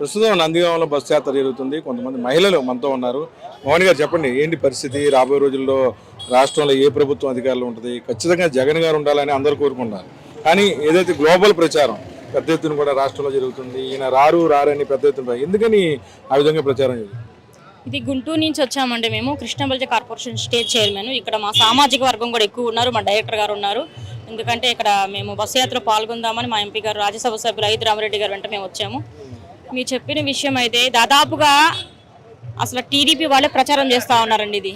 ప్రస్తుతం నందిగామంలో బస్సు యాత్ర జరుగుతుంది. కొంతమంది మహిళలు మనతో ఉన్నారు. మోహన్ గారు చెప్పండి ఏంటి పరిస్థితి? రాబోయే రోజుల్లో రాష్ట్రంలో ఏ ప్రభుత్వం అధికారులు ఉంటుంది? ఖచ్చితంగా జగన్ గారు ఉండాలని అందరూ కోరుకుంటున్నారు. కానీ ఏదైతే గ్లోబల్ ప్రచారం పెద్ద ఎత్తున కూడా రాష్ట్రంలో జరుగుతుంది. ఈయన రారు రారని పెద్ద ఎత్తున ఎందుకని ఆ విధంగా ప్రచారం జరుగుతుంది ఇది గుంటూరు నుంచి వచ్చామండి మేము. Krishnabalija corporation state chairman. ఇక్కడ మా సామాజిక వర్గం కూడా ఎక్కువ ఉన్నారు. మా డైరెక్టర్ గారు ఉన్నారు. ఎందుకంటే ఇక్కడ మేము బస్సు యాత్ర పాల్గొందామని మా ఎంపీ గారు రాజ్యసభ సభ్యులు ఐదు రామరెడ్డి గారు వెంట మేము వచ్చాము. మీరు చెప్పిన విషయం అయితే దాదాపుగా అసలు టీడీపీ వాళ్ళే ప్రచారం చేస్తూ ఉన్నారండి ఇది.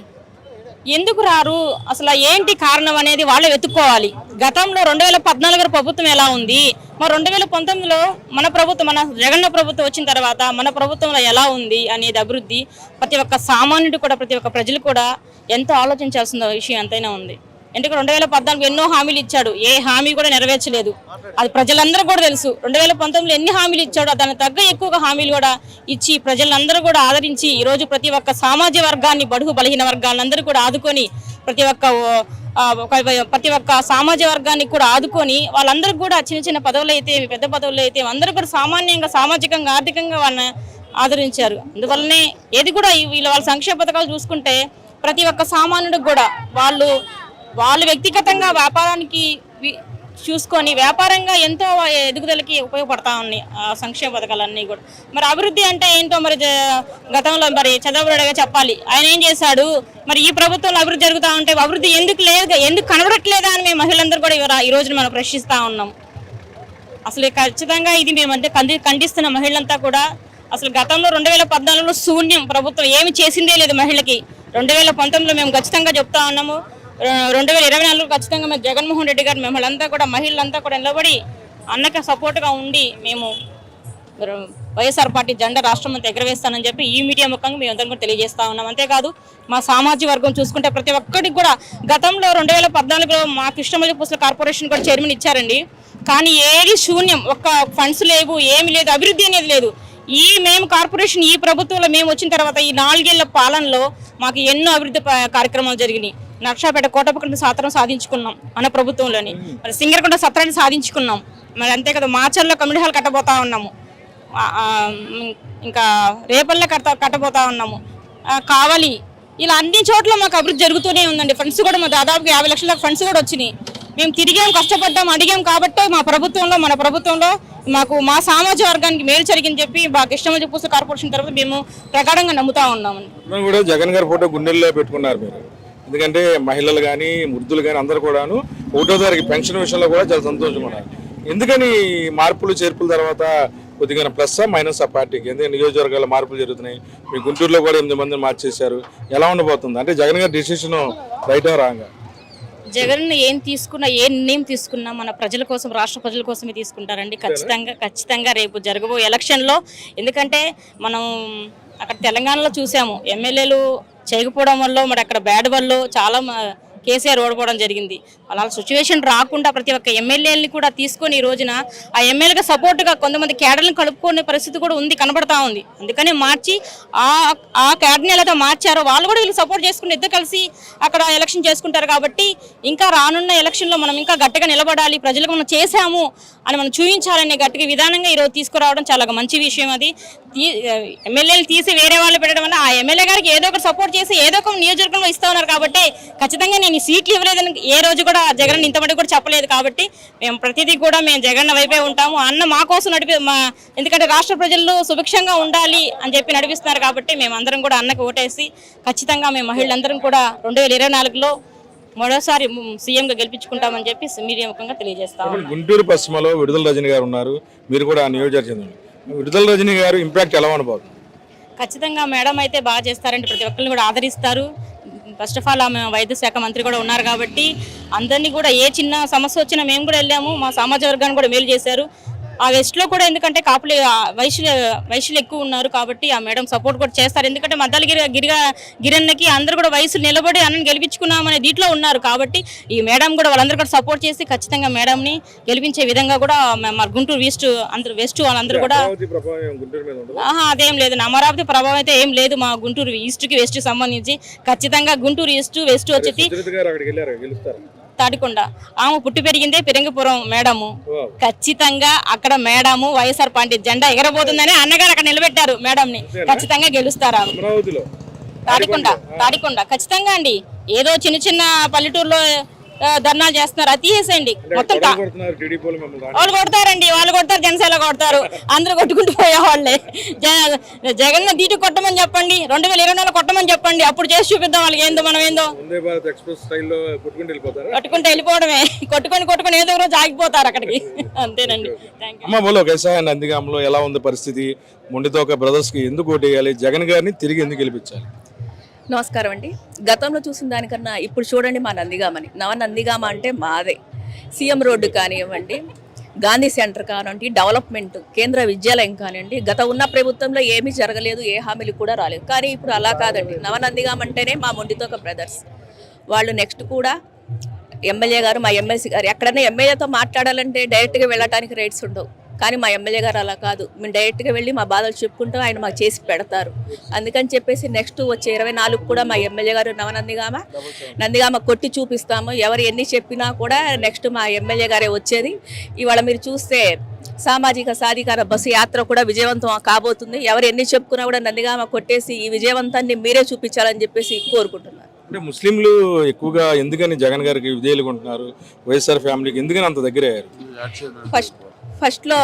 ఎందుకు రారు? అసలు ఏంటి కారణం అనేది వాళ్ళే వెతుక్కోవాలి. గతంలో రెండు వేల పద్నాలుగు ప్రభుత్వం ఎలా ఉంది? మరి రెండు వేల పంతొమ్మిదిలో మన ప్రభుత్వం మన జగన్న ప్రభుత్వం వచ్చిన తర్వాత మన ప్రభుత్వంలో ఎలా ఉంది అనేది అభివృద్ధి ప్రతి ఒక్క సామాన్యుడు కూడా ప్రతి ఒక్క ప్రజలు కూడా ఎంతో ఆలోచించాల్సిన విషయం ఎంతైనా ఉంది. ఎందుకంటే రెండు వేల పద్నాలుగు ఎన్నో హామీలు ఇచ్చాడు. ఏ హామీ కూడా నెరవేర్చలేదు. అది ప్రజలందరూ కూడా తెలుసు. రెండు వేల పంతొమ్మిదిలో ఎన్ని హామీలు ఇచ్చాడో దాని తగ్గ ఎక్కువగా హామీలు కూడా ఇచ్చి ప్రజలందరూ కూడా ఆదరించి ఈరోజు ప్రతి ఒక్క సామాజిక వర్గాన్ని బడుగు బలహీన వర్గాలందరూ కూడా ఆదుకొని ప్రతి ఒక్క ఒక ప్రతి ఒక్క సామాజిక వర్గానికి కూడా ఆదుకొని వాళ్ళందరికీ కూడా చిన్న చిన్న పదవులు అయితే పెద్ద పదవులు అయితే అందరూ కూడా సామాన్యంగా సామాజికంగా ఆర్థికంగా వాళ్ళని ఆదరించారు. అందువల్లనే ఏది కూడా వీళ్ళ వాళ్ళ సంక్షేమ పథకాలు చూసుకుంటే ప్రతి ఒక్క సామాన్యుడికి కూడా వాళ్ళు వాళ్ళు వ్యక్తిగతంగా వ్యాపారానికి చూసుకొని వ్యాపారంగా ఎంతో ఎదుగుదలకి ఉపయోగపడతా ఉన్నాయి ఆ సంక్షేమ పథకాలన్నీ కూడా. మరి అభివృద్ధి అంటే ఏంటో మరి జ- గతంలో మరి చంద్రబాబు చెప్పాలి. ఆయన ఏం చేశాడు? మరి ఈ ప్రభుత్వంలో అభివృద్ధి జరుగుతూ ఉంటే అభివృద్ధి ఎందుకు లేదు? ఎందుకు కనబడట్లేదా అని మేము మహిళలందరూ కూడా ఈ రోజున మనం ప్రశ్నిస్తూ ఉన్నాం. అసలు ఖచ్చితంగా ఇది మేమంటే కంది ఖండిస్తున్న మహిళలంతా కూడా అసలు గతంలో రెండు వేల పద్నాలుగులో శూన్యం ప్రభుత్వం ఏమి చేసిందే లేదు మహిళకి. రెండు వేల పంతొమ్మిదిలో మేము ఖచ్చితంగా చెప్తా ఉన్నాము. రెండు వేల ఇరవై నాలుగులో ఖచ్చితంగా మేము జగన్మోహన్ రెడ్డి గారు మిమ్మల్ని కూడా మహిళలంతా కూడా నిలబడి అన్నకి సపోర్ట్గా ఉండి మేము వైఎస్ఆర్ పార్టీ జెండా రాష్ట్రం అంతా ఎగరవేస్తానని చెప్పి ఈ మీడియా ముఖంగా మేము అందరం కూడా తెలియజేస్తా ఉన్నాం. అంతేకాదు మా సామాజిక వర్గం చూసుకుంటే ప్రతి ఒక్కరికి కూడా గతంలో రెండు వేల పద్నాలుగులో మా కృష్ణమల్లి పుస్తక కార్పొరేషన్ కూడా చైర్మన్ ఇచ్చారండి. కానీ ఏది శూన్యం ఒక్క ఫండ్స్ లేవు ఏమి లేదు అభివృద్ధి అనేది లేదు. ఈ మేము కార్పొరేషన్ ఈ ప్రభుత్వంలో మేము వచ్చిన తర్వాత ఈ నాలుగేళ్ళ పాలనలో మాకు ఎన్నో అభివృద్ధి కార్యక్రమాలు జరిగినాయి. నక్షాపేట కోటపక్కన సాత్రం సాధించుకున్నాం మన ప్రభుత్వంలోని. మరి సింగరకొండ సత్రాన్ని సాధించుకున్నాం. మరి అంతే కదా మాచర్లో కమ్యూనిటీ హాల్ కట్టబోతా ఉన్నాము. ఇంకా రేపల్లో కట్ట కట్టబోతా ఉన్నాము. కావాలి. ఇలా అన్ని చోట్ల మాకు అభివృద్ధి జరుగుతూనే ఉందండి. ఫండ్స్ కూడా మా దాదాపు యాభై లక్షల ఫండ్స్ కూడా వచ్చినాయి. మేము తిరిగాం కష్టపడ్డాం అడిగాం కాబట్టి మా ప్రభుత్వంలో మన ప్రభుత్వంలో మాకు మా సామాజిక వర్గానికి మేలు జరిగింది చెప్పి మా కృష్ణమంజి పుస్తక కార్పొరేషన్ తరఫున మేము ప్రగాఢంగా నమ్ముతా ఉన్నామండి. కూడా జగన్ గారి ఫోటో గుండెల్లో పెట్టుకున్నారు మీరు. ఎందుకంటే మహిళలు కానీ వృద్ధులు కానీ అందరూ కూడాను ఒకటో తారీఖు పెన్షన్ విషయంలో కూడా చాలా సంతోషంగా ఉన్నారు ఎందుకని ఈ మార్పులు చేర్పుల తర్వాత కొద్దిగా ప్లస్ మైనస్ ఆ పార్టీకి? ఎందుకంటే నియోజకవర్గాల మార్పులు జరుగుతున్నాయి? మీ గుంటూరులో కూడా ఎనిమిది మందిని మార్చేశారు. ఎలా ఉండబోతుంది? అంటే జగన్ గారి డిసిషన్ రైట్ రాగా. జగన్ ఏం తీసుకున్నా ఏ నిర్ణయం తీసుకున్నా మన ప్రజల కోసం రాష్ట్ర ప్రజల కోసమే తీసుకుంటారండి. ఖచ్చితంగా ఖచ్చితంగా రేపు జరగబోయే ఎలక్షన్లో ఎందుకంటే మనం అక్కడ తెలంగాణలో చూసాము. ఎమ్మెల్యేలు చేయకపోవడం వల్ల మరి అక్కడ బ్యాడ్ వల్ల చాలా కేసీఆర్ ఓడిపోవడం జరిగింది. అలా సిచ్యువేషన్ రాకుండా ప్రతి ఒక్క ఎమ్మెల్యేలని కూడా తీసుకొని ఈ రోజున ఆ ఎమ్మెల్యేగా సపోర్ట్గా కొంతమంది క్యాడర్లను కలుపుకునే పరిస్థితి కూడా ఉంది కనబడతా ఉంది. అందుకనే మార్చి ఆ ఆ క్యాడర్ని ఎలా మార్చారో వాళ్ళు కూడా వీళ్ళు సపోర్ట్ చేసుకుని ఇద్దరు కలిసి అక్కడ ఎలక్షన్ చేసుకుంటారు కాబట్టి ఇంకా రానున్న ఎలక్షన్లో మనం ఇంకా గట్టిగా నిలబడాలి ప్రజలకు మనం చేశాము అని మనం చూపించాలనే గట్టిగా విధానంగా ఈరోజు తీసుకురావడం చాలా మంచి విషయం అది. తీ- ఎమ్మెల్యేలు తీసి వేరే వాళ్ళు పెట్టడం వల్ల ఆ ఎమ్మెల్యే గారికి ఏదో ఒకటి సపోర్ట్ చేసి ఏదో ఒక నియోజకవర్గంలో ఇస్తా ఉన్నారు కాబట్టి ఖచ్చితంగా నేను ఈ సీట్లు ఇవ్వలేదని ఏ రోజు కూడా జగన్ ఇంతమంది కూడా చెప్పలేదు కాబట్టి మేము ప్రతిదీ కూడా మేము జగన్ వైపే ఉంటాము. అన్న మా కోసం నడిపి మా ఎందుకంటే రాష్ట్ర ప్రజలు సుభిక్షంగా ఉండాలి అని చెప్పి నడిపిస్తున్నారు కాబట్టి మేము అందరం కూడా అన్నకు ఓటేసి ఖచ్చితంగా మేము మహిళలందరం కూడా రెండు వేల ఇరవై నాలుగులో మరోసారి సీఎంగా గెలిపించుకుంటామని చెప్పి మీడియా ముఖంగా తెలియజేస్తాము గుంటూరు పశ్చిమలో విడుదల రజని గారు ఉన్నారు. మీరు కూడా నియోజకవర్గం చెందండి. విడుదల రజని గారు ఇంపాక్ట్ ఎలా ఉండబోతుంది ఖచ్చితంగా మేడం అయితే బాగా చేస్తారండి. ప్రతి ఒక్కరిని కూడా ఆదరిస్తారు. ఫస్ట్ ఆఫ్ ఆల్ ఆమె వైద్య శాఖ మంత్రి కూడా ఉన్నారు కాబట్టి అందరినీ కూడా ఏ చిన్న సమస్య వచ్చినా మేము కూడా వెళ్ళాము మా సామాజిక వర్గాన్ని కూడా మేలు చేశారు. ఆ వెస్ట్లో కూడా ఎందుకంటే కాపులు వైశ్యులు వైశ్యులు ఎక్కువ ఉన్నారు కాబట్టి ఆ మేడం సపోర్ట్ కూడా చేస్తారు. ఎందుకంటే మద్దలు గిరి గిరిగా గిరన్నకి అందరూ కూడా వయసులు నిలబడి అన్నని గెలిపించుకున్నామనే దీంట్లో ఉన్నారు కాబట్టి ఈ మేడం కూడా వాళ్ళందరూ కూడా సపోర్ట్ చేసి ఖచ్చితంగా మేడంని గెలిపించే విధంగా కూడా మ- గుంటూరు వెస్ట్ అందరూ వెస్ట్ వాళ్ళందరూ కూడా అదేం లేదు. అమరావతి ప్రభావం అయితే ఏం లేదు. మా గుంటూరు ఈస్ట్కి వెస్ట్ సంబంధించి ఖచ్చితంగా గుంటూరు ఈస్ట్ వెస్ట్ వచ్చేసి తాడికొండ ఆమె పుట్టి పెరిగిందే పెరింగపురం మేడము. ఖచ్చితంగా అక్కడ మేడము వైఎస్ఆర్ పార్టీ జెండా ఎగరబోతుందని అన్నగారు అక్కడ నిలబెట్టారు మేడం ని ఖచ్చితంగా గెలుస్తారు తాడికొండ తాడికొండ ఖచ్చితంగా అండి. ఏదో చిన్న చిన్న పల్లెటూరులో ధర్నాలు చేస్తున్నారు. అది తీసేసేయండి. మొత్తం వాళ్ళు కొడతారండి. వాళ్ళు కొడతారు జనసేన కొడతారు. అందరూ కొట్టుకుంటూ పోయేవాళ్ళే. జగన్ దీటి కొట్టమని చెప్పండి. రెండు వేల ఇరవై నాలుగు కొట్టమని చెప్పండి. అప్పుడు చేసి చూపిద్దాం వాళ్ళకి ఏందో మనం ఏందో. కొట్టుకుంటూ వెళ్ళిపోతారా? కొట్టుకుంటూ వెళ్ళిపోవడమే. కొట్టుకొని కొట్టుకొని ఏదో ఒక రోజు ఆగిపోతారు అక్కడికి. అంతేనండి. అమ్మ బోలో కైసా నందిగాంలో ఎలా ఉంది పరిస్థితి? మొండితోక బ్రదర్స్కి ఎందుకు ఓటు వేయాలి జగన్ గారిని తిరిగి ఎందుకు గెలిపించాలి? నమస్కారం అండి. గతంలో చూసిన దానికన్నా ఇప్పుడు చూడండి మా నందిగామని. నవ నందిగామ అంటే మాదే. సీఎం రోడ్డు కానివ్వండి గాంధీ సెంటర్ కానివ్వండి డెవలప్మెంట్ కేంద్ర విద్యాలయం కానివ్వండి గత ఉన్న ప్రభుత్వంలో ఏమీ జరగలేదు ఏ హామీలు కూడా రాలేదు. కానీ ఇప్పుడు అలా కాదండి. నవ అంటేనే మా మొండితోక బ్రదర్స్. వాళ్ళు నెక్స్ట్ కూడా ఎమ్మెల్యే గారు మా ఎమ్మెల్సీ గారు. ఎక్కడైనా ఎమ్మెల్యేతో మాట్లాడాలంటే డైరెక్ట్గా వెళ్ళటానికి రైట్స్ ఉండవు. కానీ మా ఎమ్మెల్యే గారు అలా కాదు. మేము డైరెక్ట్గా వెళ్ళి మా బాధలు చెప్పుకుంటూ ఆయన మాకు చేసి పెడతారు. అందుకని చెప్పేసి నెక్స్ట్ వచ్చే ఇరవై నాలుగు కూడా మా ఎమ్మెల్యే గారు నవనందిగామ నందిగామ కొట్టి చూపిస్తాము. ఎవరు ఎన్ని చెప్పినా కూడా నెక్స్ట్ మా ఎమ్మెల్యే గారే వచ్చేది. ఇవాళ మీరు చూస్తే సామాజిక సాధికార బస్సు యాత్ర కూడా విజయవంతం కాబోతుంది. ఎవరు ఎన్ని చెప్పుకున్నా కూడా నందిగామ కొట్టేసి ఈ విజయవంతాన్ని మీరే చూపించాలని చెప్పేసి కోరుకుంటున్నాను అంటే ముస్లింలు ఎక్కువగా ఎందుకని జగన్ గారికి విధేయులుగా ఉంటున్నారు? వైఎస్ఆర్ ఫ్యామిలీకి ఎందుకని అంత దగ్గర అయ్యారు ఫస్ట్ ఫస్ట్లో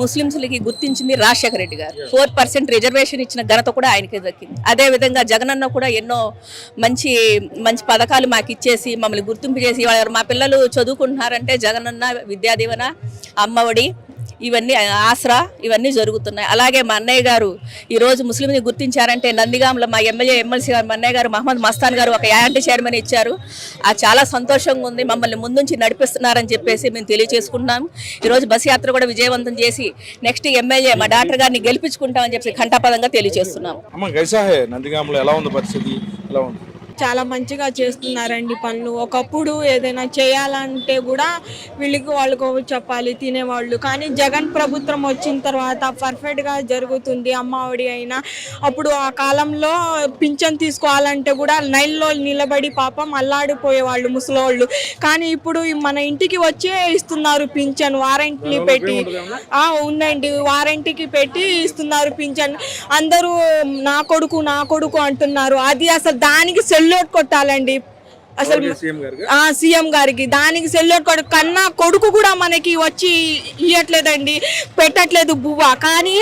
ముస్లింస్లకి గుర్తించింది రాజశేఖర రెడ్డి గారు. ఫోర్ పర్సెంట్ రిజర్వేషన్ ఇచ్చిన ఘనత కూడా ఆయనకే దక్కింది. అదే విధంగా జగనన్న కూడా ఎన్నో మంచి మంచి పథకాలు మాకు ఇచ్చేసి మమ్మల్ని గుర్తింపు చేసి ఇవాళ మా పిల్లలు చదువుకుంటున్నారంటే జగనన్న విద్యా దీవెన అమ్మఒడి ఇవన్నీ ఆసరా ఇవన్నీ జరుగుతున్నాయి. అలాగే మా అన్నయ్య గారు ఈరోజు ముస్లింని గుర్తించారంటే నందిగాంలో మా ఎమ్మెల్యే ఎమ్మెల్సీ గారు మా అన్నయ్య గారు మహమ్మద్ మస్తాన్ గారు ఒక యాంటీ చైర్మన్ ఇచ్చారు. ఆ చాలా సంతోషంగా ఉంది. మమ్మల్ని ముందుంచి నడిపిస్తున్నారని చెప్పేసి మేము తెలియజేసుకుంటున్నాం. ఈరోజు బస్ యాత్ర కూడా విజయవంతం చేసి నెక్స్ట్ ఎమ్మెల్యే మా డాక్టర్ గారిని గెలిపించుకుంటామని చెప్పి ఘంటాపదంగా తెలియజేస్తున్నాం. నందిగాంలో ఎలా ఉంది పరిస్థితి? ఎలా ఉంది? చాలా మంచిగా చేస్తున్నారండి పనులు. ఒకప్పుడు ఏదైనా చేయాలంటే కూడా వీళ్ళకి వాళ్ళకు చెప్పాలి తినేవాళ్ళు. కానీ జగన్ ప్రభుత్వం వచ్చిన తర్వాత పర్ఫెక్ట్గా జరుగుతుంది. అమ్మఒడి అయినా అప్పుడు ఆ కాలంలో పింఛన్ తీసుకోవాలంటే కూడా నైల్లో నిలబడి పాపం అల్లాడిపోయేవాళ్ళు ముసలోళ్ళు. కానీ ఇప్పుడు మన ఇంటికి వచ్చే ఇస్తున్నారు పింఛన్. వారంటీ పెట్టి ఉందండి. వారంటీకి పెట్టి ఇస్తున్నారు పింఛన్. అందరూ నా కొడుకు నా కొడుకు అంటున్నారు. అది అసలు దానికి సెల్లోట్ కొట్టాలండి. అసలు సీఎం గారు ఆ సీఎం గారికి. దానికి సెల్లోట్ కొడుకు కన్నా కొడుకు కూడా మనకి వచ్చి ఇవ్వట్లేదండి పెట్టట్లేదు బువ్వ. కానీ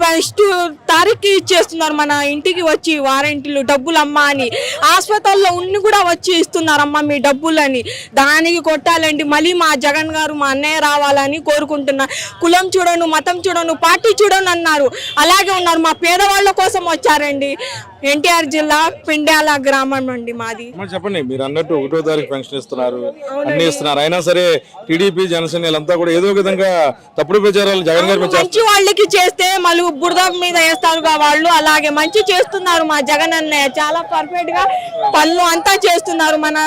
ఫస్ట్ తారీఖు ఇచ్చేస్తున్నారు మన ఇంటికి వచ్చి వారంటీలు డబ్బులు అమ్మా అని. హాస్పిటల్లో ఉండి కూడా వచ్చి ఇస్తున్నారమ్మా మీ డబ్బులని. దానికి కొట్టాలండి. మళ్ళీ మా జగన్ గారు మా అన్నయ్య రావాలని కోరుకుంటున్నా. కులం చూడను మతం చూడను పార్టీ చూడను అన్నారు. అలాగే ఉన్నారు. మా పేదవాళ్ళ కోసం వచ్చారండి. ఎన్టీఆర్ జిల్లా పిండ్యాల గ్రామం అండి మాది. చెప్పండి మీరు అన్నట్టు ఒకటో తారీఖు పెన్షన్ ఇస్తున్నారు అన్ని ఇస్తున్నారు. అయినా సరే టీడీపీ జనసేన వీళ్ళంతా కూడా ఏదో ఒక విధంగా తప్పుడు ప్రచారాలు జగన్ గారి మంచి వాళ్ళకి చేస్తే మళ్ళీ బురద మీద వేస్తారుగా వాళ్ళు. అలాగే మంచి చేస్తున్నారు మా జగన్ అన్నయ్య. చాలా పర్ఫెక్ట్గా పనులు అంతా చేస్తున్నారు. మన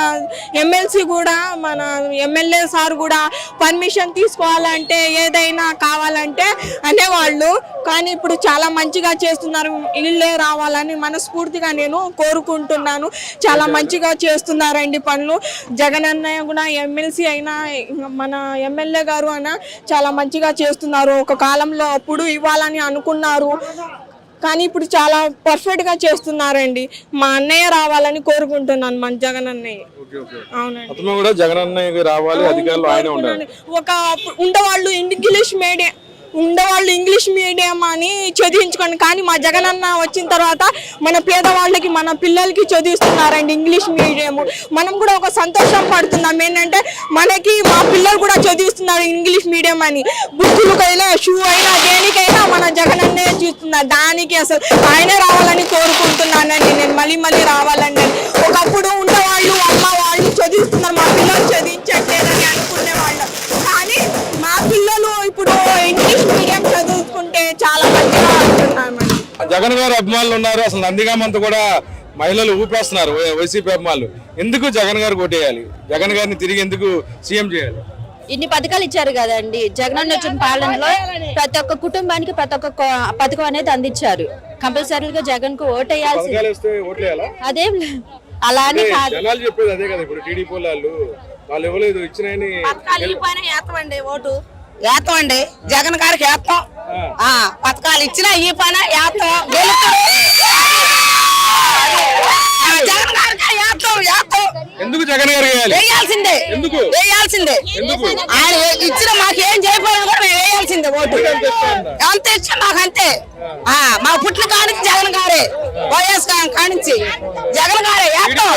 ఎమ్మెల్సీ కూడా మన ఎమ్మెల్యే సార్ కూడా పర్మిషన్ తీసుకోవాలంటే ఏదైనా కావాలంటే అనేవాళ్ళు. కానీ ఇప్పుడు చాలా మంచిగా చేస్తున్నారు. ఇళ్ళే రావాలని మనస్ఫూర్తిగా నేను కోరుకుంటున్నాను. చాలా మంచిగా చేస్తున్నారండి పనులు. జగన్ అన్నయ్య కూడా ఎమ్మెల్సీ అయినా మన ఎమ్మెల్యే గారు అయినా చాలా మంచిగా చేస్తున్నారు. ఒక కాలంలో అప్పుడు ఇవ్వాలని అనుకున్నారు. కానీ ఇప్పుడు చాలా పర్ఫెక్ట్గా చేస్తున్నారండి. మా అన్నయ్య రావాలని కోరుకుంటున్నాను మన జగన్ అన్నయ్య. అవునండి. జగన్ అన్నయ్య రావాలి అధికారులు ఆయనే ఒక ఉండవాళ్ళు ఇంగ్లీష్ మీడియం ఉండేవాళ్ళు ఇంగ్లీష్ మీడియం అని చదివించుకోండి కానీ మా జగన్ అన్న వచ్చిన తర్వాత మన పేదవాళ్ళకి మన పిల్లలకి చదివిస్తున్నారండి ఇంగ్లీష్ మీడియం మనం కూడా ఒక సంతోషం పడుతున్నాం. ఏంటంటే మనకి మా పిల్లలు కూడా చదివిస్తున్నారు ఇంగ్లీష్ మీడియం అని. బుక్కులకైనా షూ అయినా దేనికైనా మన జగన్ అన్నే చూస్తున్నారు దానికి అసలు ఆయనే రావాలని కోరుకుంటున్నానండి. నేను మళ్ళీ మళ్ళీ రావాలండి. ఒకప్పుడు ఉండేవాళ్ళు అమ్మ వాళ్ళు చదివిస్తున్నారు. మా పిల్లలు చదివి అనుకునేవాళ్ళు కానీ మా పిల్లలు ఇప్పుడు ఇంగ్లీష్ మీడియం చదువుకుంటే చాలా మంచిగా అంటున్నామండి జగన్ గారు అభిమానులు ఉన్నారు అసలు నందిగామ అంతా కూడా మహిళలు ఊపేస్తున్నారు వైసీపీ అభిమానులు ఎందుకు జగన్ గారు కొట్టేయాలి జగన్ గారిని తిరిగి ఎందుకు సీఎం చేయాలి ఇన్ని పథకాలు ఇచ్చారు కదండి జగన్ వచ్చిన పాలనలో ప్రతి ఒక్క కుటుంబానికి ప్రతి ఒక్క పథకం అనేది అందించారు కంపల్సరీగా జగన్కు ఓటేయాల్సి పథకాలు వేస్తే అదేం అలా కాదు చెప్పేది అదే కదా ఇప్పుడు టీడీపీ వాళ్ళు వాళ్ళు ఇవ్వలేదు ఇచ్చినాయని పథకాలు ఓటు వేస్తామండి జగన్ గారికి వేస్తాం ఆ, పథకాలు ఇచ్చినా ఈ పైన వేస్తాం జగన్ గారికి వేస్తాం వేస్తాం ఎందుకు జగన్ గారు వేయాలి? వేయాల్సిందే. ఎందుకు? వేయాల్సిందే? ఆయన ఇచ్చిన మాకు ఏం చేయకపోయినా కూడా మేము వేయాల్సిందే ఓటు. ఎంత? అంత? ఇష్టం మాకు అంతే ఆ, మా పుట్టిన కానించి జగన్ గారే. వైఎస్ కానించి జగన్ గారే వేస్తాం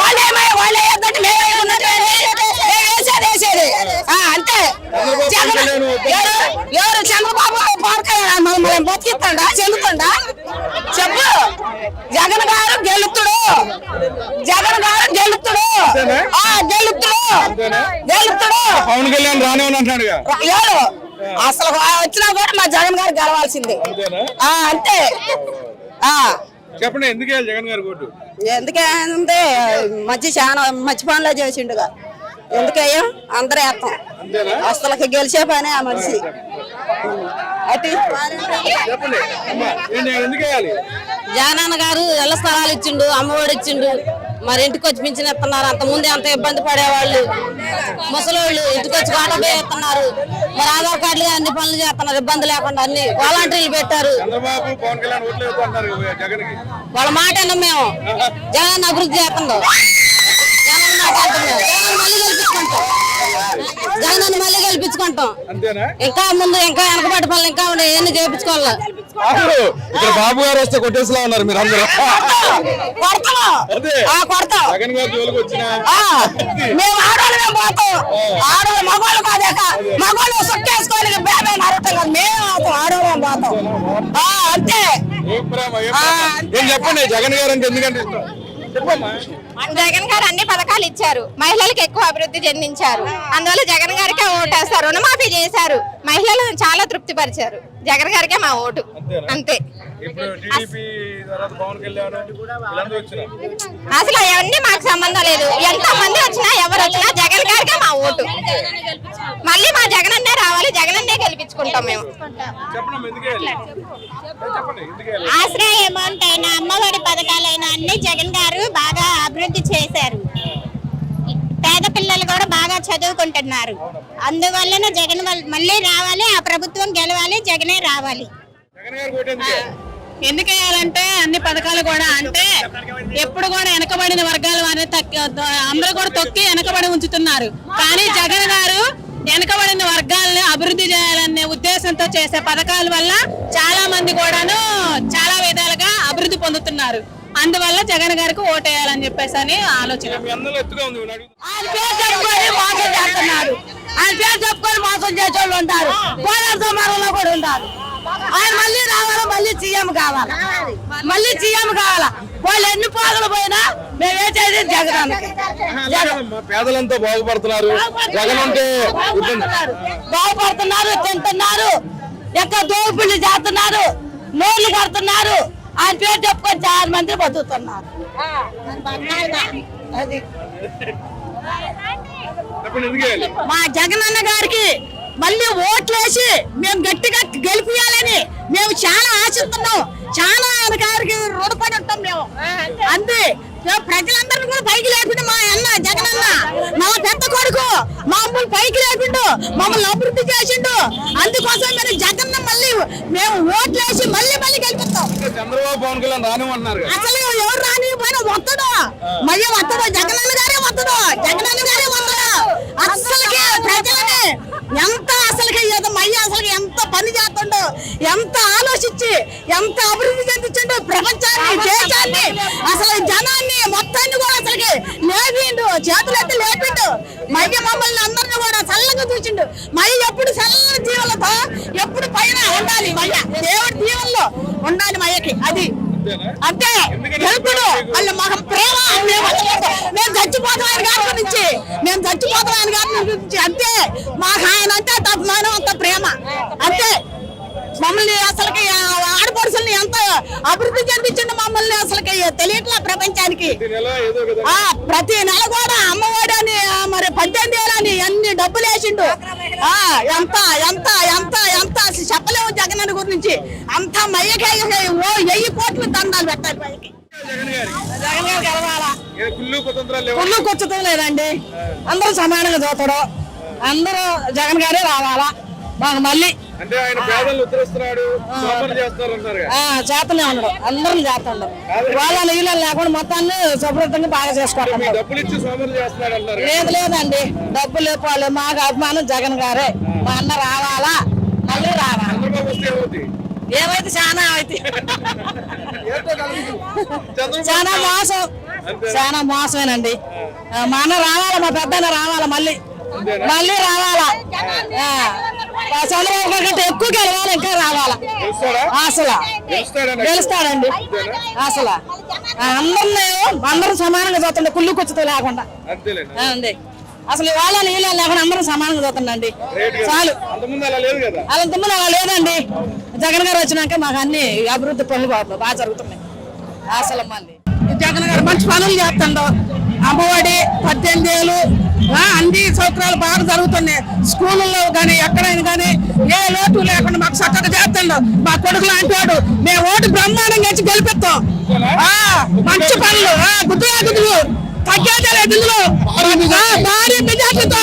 వాళ్ళు వాళ్ళే వేద్దంటే మేము ఎవరు చంద్రబాబు మమ్మల్ని బతికిస్తాడా చెందుతుండా చెప్పు జగన్ గారు గెలుతుడు జగన్ గారు గెలుతుడు గెలుతుడు? గెలుతుడు పవన్ కళ్యాణ్ రానివని అంటున్నాడుగా ఎవరు? అసలు వచ్చినా కూడా మా జగన్ గారు గెలవాల్సిందే అంతే చెప్పండి ఎందుకు జగన్ గారు ఓటు ఎందుకంటే మంచి చాలా మంచి పనులు చేసిండుగా. ఎందుకయ్యా? అందరూ వేస్తాం. అంతేనా? అసలు గెలిచే పనే ఆ మనిషి. జగనన్న గారు ఇళ్ళ స్థలాలు ఇచ్చిండు అమ్మఒడి ఇచ్చిండు. మరి ఇంటికి వచ్చి పింఛన్ ఇస్తున్నారు. అంత ముందే అంత ఇబ్బంది పడేవాళ్ళు. ముసలోళ్ళు ఇంటికి వచ్చి ఆటో ఇస్తున్నారు మరి ఆధార్ కార్డులు అన్ని పనులు చేస్తున్నారు. ఇబ్బంది లేకుండా అన్ని వాలంటీర్లు పెట్టారు. వాళ్ళ మాట మేము. జగన్ అభివృద్ధి చేస్తుందో జగన్ మళ్ళీ గెలిపించుకుంటాం. ఇంకా ముందు ఇంకా వెనకబడి పనులు ఇంకా ఎన్ని చేయించుకోవాలి? ఇక్కడ బాబు గారు వస్తే కొట్టేసిలా ఉన్నారు మీరు అందరూ. మేము ఆడవాళ్ళు మేము పోతాం. ఆడవాళ్ళు మగవాళ్ళు కాదేక మగవాళ్ళు బేబే కదా. మేము ఆడవాళ్ళం పోతాం. అంతే. ఏం చెప్పండి జగన్ గారు అంటే ఎందుకంటే జగన్ గారు అన్ని పథకాలు ఇచ్చారు. మహిళలకు ఎక్కువ అభివృద్ధి చెందించారు. అందువల్ల జగన్ గారికే ఓటేస్తారు. రుణమాఫీ చేశారు. మహిళలను చాలా తృప్తి పరిచారు జగన్ గారికే మా ఓటు? అంతే. అసలు అవన్నీ మాకు సంబంధం లేదు. ఎంత మంది వచ్చినా ఎవరు వచ్చినా జగన్ గారికే మా ఓటు. మళ్ళీ మా జగన్ అన్నే రావాలి. జగన్ అన్నే గెలిపించుకుంటాం మేము. ఆశ్రయ అమౌంట్ అయినా అమ్మఒడి పథకాలైనా అన్ని జగన్ గారు బాగా అభివృద్ధి చేశారు పేద పిల్లలు కూడా బాగా చదువుకుంటున్నారు అందువలన జగన్ మళ్ళీ రావాలి ఆ ప్రభుత్వం గెలవాలి జగనే రావాలి. ఎందుకు వేయాలి? ఎందుకు? వేయాలంటే అన్ని పథకాలు కూడా అంటే ఎప్పుడు కూడా వెనకబడిన వర్గాల వారిని అందరూ కూడా తొక్కి వెనకబడి ఉంచుతున్నారు. కానీ జగన్ గారు వెనకబడిన వర్గాలను అభివృద్ధి చేయాలనే ఉద్దేశంతో చేసే పథకాల వల్ల చాలా మంది కూడాను చాలా విధాలుగా అభివృద్ధి పొందుతున్నారు. అందువల్ల జగన్ గారికి ఓటేయాలని చెప్పేసి అని ఆలోచన. ఆయన పేరు చెప్పుకొని మోసం చేస్తున్నారు. ఆయన పేరు చెప్పుకొని మోసం చేసే వాళ్ళు ఉంటారు. పోరాట సమారంలో కూడా ఉంటారు. ఆయన మళ్ళీ రావాలా? మళ్ళీ సీఎం కావాలా? మళ్ళీ సీఎం కావాలా? వాళ్ళు ఎన్ని పోగలు పోయినా మేము వేసేది జగన్. పేదలంతా బాగుపడుతున్నారు. జగన్ బాగుపడుతున్నారు తింటున్నారు ఎక్కడ దోపిళ్ళు చేస్తున్నారు నోళ్ళు కడుతున్నారు. ఆయన పేరు చెప్పుకొని చాలా మంది బతుకుతున్నారు. అది వేయాలి మా జగనన్న గారికి మళ్ళీ ఓట్లేసి మేము గట్టిగా గెలిపియాలని మేము చాలా ఆశిస్తున్నాం. చాలా ఆయన గారికి రుణపడి ఉంటాం మేము. అంతే. ప్రజలందరినీ కూడా పైకి లేకుండా మా అన్న జగనన్న మా పెద్ద కొడుకు మమ్మల్ని పైకి లేపిండు మమ్మల్ని అభివృద్ధి చేసిండు. అందుకోసం మేము జగన్న మళ్ళీ మేము ఓట్లేసి మళ్ళీ మళ్ళీ గెలిపిస్తాం. చంద్రబాబు పవన్ కళ్యాణ్ రానివ్వన్నారు. అసలు ఎవరు రాని పోయినా వస్తాడు మళ్ళీ వస్తాడు జగనన్న గారే వస్తాడు జగనన్న గారే వస్తాడు అసలుకి ప్రజలని ఎంత అసలుకి ఏదో మయ్య అసలు ఎంత పని చేస్తుండో ఎంత ఆలోచించి ఎంత అభివృద్ధి చెందించిండు ప్రపంచాన్ని దేశాన్ని అసలు జనాన్ని మొత్తాన్ని కూడా అసలుకి లేపిండు చేతులెత్తి లేపిండు. మయ్య మమ్మల్ని అందరిని కూడా చల్లగా చూసిండు. మయ్య ఎప్పుడు చల్లని జీవులతో ఎప్పుడు పైన ఉండాలి మయ్య దేవుడి దీవుల్లో ఉండాలి మయ్యకి అది అంతే. గెలుపుడు వాళ్ళు మాకు ప్రేమ మేము చచ్చిపోతాం ఆయన గారి గురించి మేము చచ్చిపోతాం ఆయన గారి గురించి అంతే. మాకు ఆయన అంటే తప్పమానం అంత ప్రేమ. అంతే. మమ్మల్ని అసలుకి ఆడపడుచుల్ని ఎంత అభివృద్ధి చెందించండి మమ్మల్ని అసలుకి తెలియట్లే ప్రపంచానికి? ఆ ప్రతి నెల కూడా అమ్మఒడి అని మరి పద్దెనిమిది వేలు అని అన్ని డబ్బులు వేసిండు? ఆ ఎంత ఎంత ఎంత ఎంత? అసలు చెప్పలేము జగన్ గురించి. అంత మయ్యకే ఓ వెయ్యి కోట్లు దండాలు పెట్టాలి పైకి జగన్ గారి. కుళ్ళు కూర్చుతం లేదండి. అందరూ సమానంగా చూస్తాడు అందరూ జగన్ గారే రావాలా? మాకు మళ్ళీ అంటే ఆయన పేదలను ఉత్తరిస్తున్నాడు చేతనే ఉండడు అందరం చేస్తుండరు వాళ్ళ నీళ్ళు లేకుండా మొత్తాన్ని శుభ్రతంగా బాగా అంటారు లేదు లేదండి. డబ్బులు లేపాలి మాకు అభిమానం జగన్ గారే. మా అన్న రావాలా? మళ్ళీ రావాలా. ఏమైతే చాలా అయితే చాలా మోసం. చాలా మోసమేనండి. మా అన్న రావాలా? మా పెద్ద రావాలా? మళ్ళీ. మళ్ళీ రావాలా? చంద్రబాబు కంటే ఎక్కువ గెలవాలి ఇంకా రావాలా? అసలు. గెలుస్తాడండి. అసలు. అందరినీ అందరూ సమానంగా చూస్తుండే కుళ్ళు కుచ్చుతో లేకుండా. ఉంది అసలు వాళ్ళ నీళ్ళు లేకుండా అందరూ సమానంగా చూస్తుండండి చాలు. అలా కదా? అలా లేదండి. జగన్ గారు వచ్చినాక మాకు అన్ని అభివృద్ధి పనులు బాగా బాగా జరుగుతున్నాయి. అసలు మళ్ళీ. జగన్ గారు మంచి పనులు చేస్తుండో. అమ్మఒడి పద్దెనిమిది ఏళ్ళు అన్ని సౌకర్యాలు బాగా జరుగుతున్నాయి. స్కూళ్ళలో కానీ ఎక్కడైనా కానీ ఏ లోటు లేకుండా మాకు చక్కగా చేస్తుండో. మా కొడుకు లాంటి వాడు. మేము ఓటు బ్రహ్మాండంగా ఇచ్చి గెలిపిస్తాం. మంచి పనులు. ఆ, గుద్దుగా తగ్గేదే లేదు ఇందులో. భారీ మెజార్టీతో.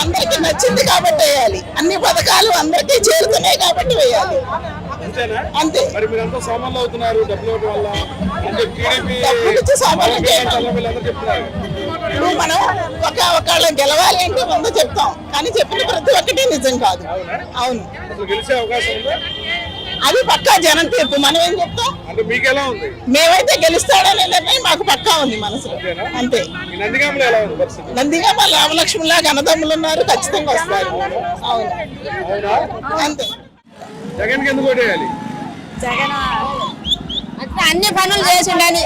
అందరికి నచ్చింది కాబట్టి వేయాలి. అన్ని పథకాలు అందరికీ చేరుతున్నాయి కాబట్టి వేయాలి. అంతేనా? అంతే. మరి అవుతున్నారు డబ్బులు వల్ల. అంటే టీడీపీ చెప్తున్నారు. ఇప్పుడు మనం ఒక ఒకళ్ళ గెలవాలి అంటే ముందు చెప్తాం. కానీ చెప్పిన ప్రతి ఒక్కటి నిజం కాదు. అవును? గెలిచే అవకాశం అది పక్కా జనం తీర్పు. మనం ఏం చెప్తాం? మేమైతే గెలుస్తాడనే నిర్ణయం మాకు పక్కా ఉంది మనసులో అంతే. ఈ నందిగామలో ఎలా ఉంది పరిస్థితి? నందిగా మా రామలక్ష్మణులాగా అన్నదమ్ములు ఉన్నారు ఖచ్చితంగా వస్తారు. అవును? అంతే. జగన్ ఎందుకు ఓటేయాలి అన్ని పనులు చేసిండని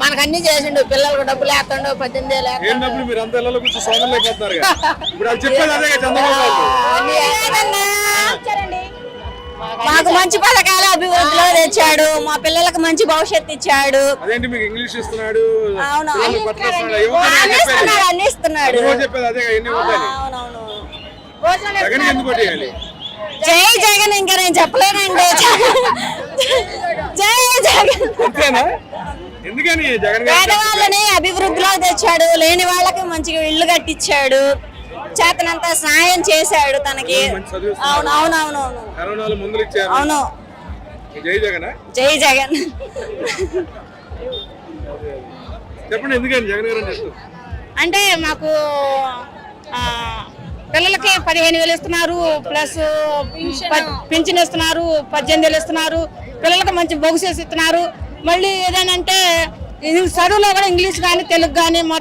మనకు అన్ని చేసిండు. పిల్లలకు డబ్బులు వేస్తుండు పద్దెనిమిది ఏం డబ్బులు మీరు అంత ఇళ్ళలో అయిపోతున్నారు కదా? ఇప్పుడు అది చెప్పేది అదే చంద్రబాబు మాకు మంచి పథకాలు అభివృద్ధిలో తెచ్చాడు. మా పిల్లలకు మంచి భవిష్యత్తు ఇచ్చాడు. అదేంటి మీకు ఇంగ్లీష్ ఇస్తున్నాడు? అవును. చెప్పేది. అదే అవునవును. జగన్కి ఎందుకు ఓటేయాలి జై జగన్ ఇంకా నేను చెప్పలేనండి. జై జగన్. ఎందుకని పేదవాళ్ళని అభివృద్ధిలో తెచ్చాడు లేని వాళ్ళకి మంచిగా ఇల్లు కట్టించాడు చేతనంతా సాయం చేశాడు తనకి. అవును మందులు ఇచ్చారు అవును. జై జగన్? జై జగన్. చెప్పండి ఎందుకని జగన్ గారు అంటే మాకు పిల్లలకి పదిహేను వేలు ఇస్తున్నారు ప్లస్ ప- పింఛన్ ఇస్తున్నారు పద్దెనిమిది వేలు ఇస్తున్నారు. పిల్లలకి మంచి బొగుసేసి ఇస్తున్నారు. మళ్ళీ ఏదైనా అంటే ఇది చదువులో కూడా ఇంగ్లీష్ కానీ తెలుగు కానీ మొత్తం